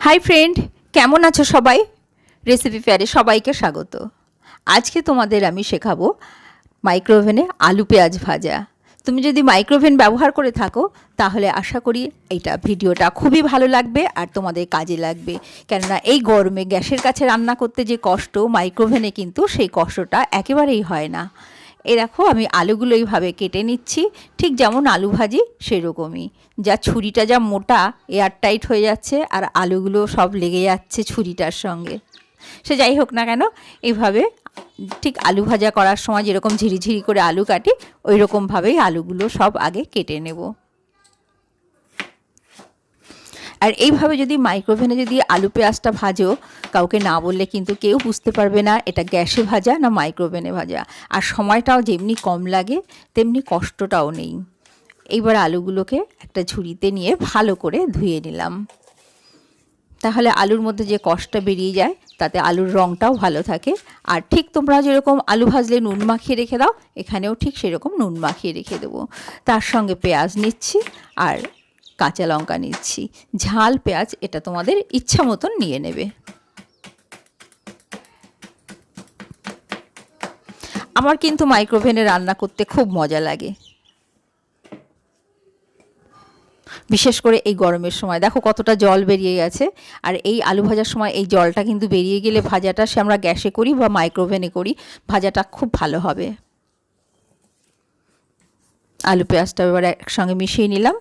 Hi friend কেমন আছো সবাই? রেসিপি ফেয়ারে সবাইকে স্বাগত। আজকে তোমাদের আমি শেখাবো মাইক্রোওভেনে আলু পেঁয়াজ ভাজা। তুমি যদি মাইক্রোওভেন ব্যবহার করে থাকো, তাহলে আশা করি এইটা ভিডিওটা খুবই ভালো লাগবে আর তোমাদের কাজে লাগবে। কেননা এই গরমে গ্যাসের কাছে রান্না করতে যে কষ্ট মাইক্রোওভেনে কিন্তু সেই কষ্টটা একেবারেই হয় না। এ দেখো, আমি আলুগুলো এইভাবে কেটে নিচ্ছি। ঠিক যেমন আলু ভাজি, সেরকমই। যা ছুরিটা যা মোটা এয়ার টাইট হয়ে যাচ্ছে আর আলুগুলো সব লেগে যাচ্ছে ছুরিটার সঙ্গে। সে যাই হোক না কেন, এইভাবে ঠিক আলু ভাজা করার সময় যেরকম ঝিরিঝিরি করে আলু কাটি ওই রকমভাবেই আলুগুলো সব আগে কেটে নেব। আর এইভাবে যদি মাইক্রোওভেনে যদি আলু পেঁয়াজটা ভাজো, কাউকে না বললে কিন্তু কেউ বুঝতে পারবে না এটা গ্যাসে ভাজা না মাইক্রোওভেনে ভাজা। আর সময়টাও যেমনি কম লাগে, তেমনি কষ্টটাও নেই। এইবার আলুগুলোকে একটা ঝুড়িতে নিয়ে ভালো করে ধুয়ে নিলাম। তাহলে আলুর মধ্যে যে কষ্টটা বেরিয়ে যায়, তাতে আলুর রঙটাও ভালো থাকে। আর ঠিক তোমরা যেরকম আলু ভাজলে নুন মাখিয়ে রেখে দাও, এখানেও ঠিক সেরকম নুন মাখিয়ে রেখে দেবো। তার সঙ্গে পেঁয়াজ নিচ্ছি, আর কাঁচা লঙ্কা নিচ্ছি। ঝাল, পেঁয়াজ, এটা তোমাদের ইচ্ছা মতন নিয়ে নেবে। আমার কিন্তু মাইক্রোভেনে রান্না করতে খুব মজা লাগে। বিশেষ করে এই গরমের সময়। দেখো কতটা জল বেরিয়ে গেছে। আর এই আলু ভাজার সময় এই জলটা কিন্তু বেরিয়ে গেলে ভাজাটা সে আমরা গ্যাসে করি বা মাইক্রোভেনে করি, ভাজাটা খুব ভালো হবে। আলু পেঁয়াজটা এবার একসঙ্গে মিশিয়ে নিলাম।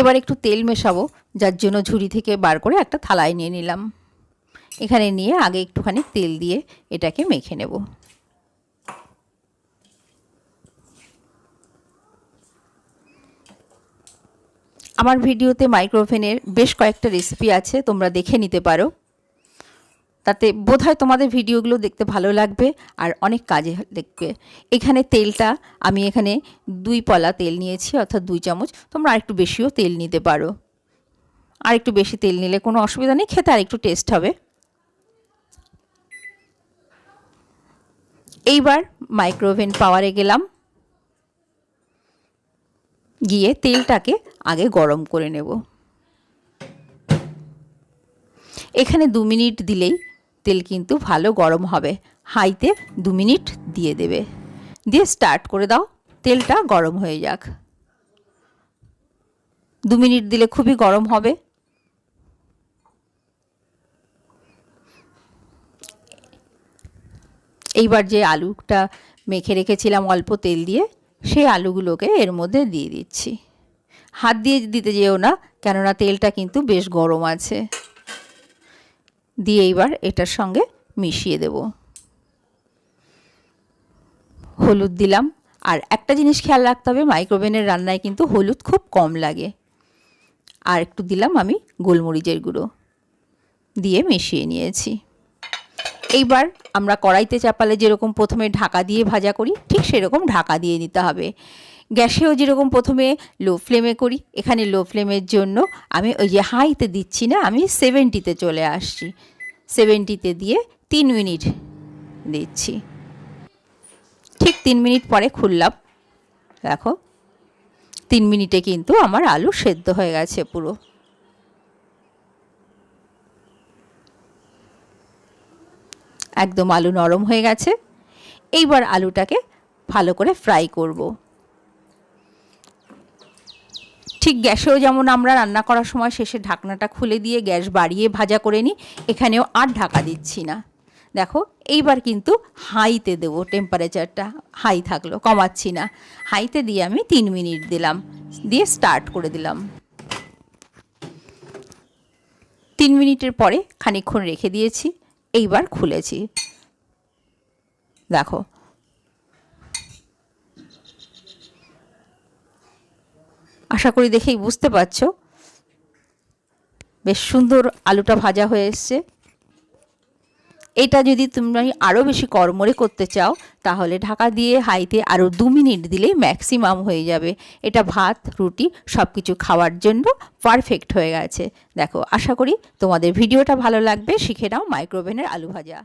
এবার একটু তেল মেশাবো, যার জন্য ঝুড়ি থেকে বার করে একটা থালায় নিয়ে নিলাম। এখানে নিয়ে আগে একটুখানি তেল দিয়ে এটাকে মেখে নেব। আমার ভিডিওতে মাইক্রোওভেনের বেশ কয়েকটা রেসিপি আছে, তোমরা দেখে নিতে পারো। তাতে বোধহয় তোমাদের ভিডিওগুলো দেখতে ভালো লাগবে আর অনেক কাজে দেখবে। এখানে তেলটা আমি এখানে দুই পলা তেল নিয়েছি, অর্থাৎ দুই চামচ। তোমরা আরেকটু বেশিও তেল নিতে পারো। আর একটু বেশি তেল নিলে কোনো অসুবিধা নেই, খেতে আর একটু টেস্ট হবে। এইবার মাইক্রোওভেন পাওয়ারে গেলাম। গিয়ে তেলটাকে আগে গরম করে নেব। এখানে দু মিনিট দিলেই তেল কিন্তু ভালো গরম হবে। হাইতে দু মিনিট দিয়ে দেবে। দিয়ে স্টার্ট করে দাও। তেলটা গরম হয়ে যাক। দু মিনিট দিলে খুবই গরম হবে। এইবার যে আলুটা মেখে রেখেছিলাম অল্প তেল দিয়ে, সেই আলুগুলোকে এর মধ্যে দিয়ে দিচ্ছি। হাত দিয়ে দিতে যেও না, কেননা তেলটা কিন্তু বেশ গরম আছে। দিয়ে এইবার এটার সঙ্গে মিশিয়ে দেব। হলুদ দিলাম। আর একটা জিনিস খেয়াল রাখতে হবে, মাইক্রোওভেনের রান্নায় কিন্তু হলুদ খুব কম লাগে। আর একটু দিলাম আমি গোলমরিচের গুঁড়ো দিয়ে মিশিয়ে নিয়েছি। এইবার আমরা কড়াইতে চাপালে যেরকম প্রথমে ঢাকা দিয়ে ভাজা করি, ঠিক সেরকম ঢাকা দিয়ে নিতে হবে। গ্যাসেও যেরকম প্রথমে লো ফ্লেমে করি, এখানে লো ফ্লেমের জন্য আমি ওই যে হাইতে দিচ্ছি না, আমি সেভেন্টিতে চলে আসছি। সেভেন্টিতে দিয়ে তিন মিনিট দিচ্ছি। ঠিক তিন মিনিট পরে খুললাম। দেখো, তিন মিনিটে কিন্তু আমার আলু সেদ্ধ হয়ে গেছে পুরো। একদম আলু নরম হয়ে গেছে। এইবার আলুটাকে ভালো করে ফ্রাই করব। ঠিক গ্যাসেও যেমন আমরা রান্না করার সময় শেষে ঢাকনাটা খুলে দিয়ে গ্যাস বাড়িয়ে ভাজা করে নিই, এখানেও আর ঢাকা দিচ্ছি না। দেখো, এইবার কিন্তু হাইতে দেবো টেম্পারেচারটা হাই থাকল, কমাচ্ছি না। হাইতে দিয়ে আমি তিন মিনিট দিলাম, দিয়ে স্টার্ট করে দিলাম। তিন মিনিটের পরে খানিক্ষণ রেখে দিয়েছি, এইবার খুলেছি। দেখো আশা করি দেখেই বুঝতে পারছ। বেশ সুন্দর আলুটা ভাজা হয়ে এসছে। এটা যদি তুমি আরও বেশি কর্মরে করতে চাও, তাহলে ঢাকা দিয়ে হাইতে আরও দু মিনিট দিলেই ম্যাক্সিমাম হয়ে যাবে। এটা ভাত, রুটি সব কিছু খাওয়ার জন্য পারফেক্ট হয়ে গেছে। দেখো, আশা করি তোমাদের ভিডিওটা ভালো লাগবে। শিখে নাও মাইক্রোওভেনের আলু ভাজা।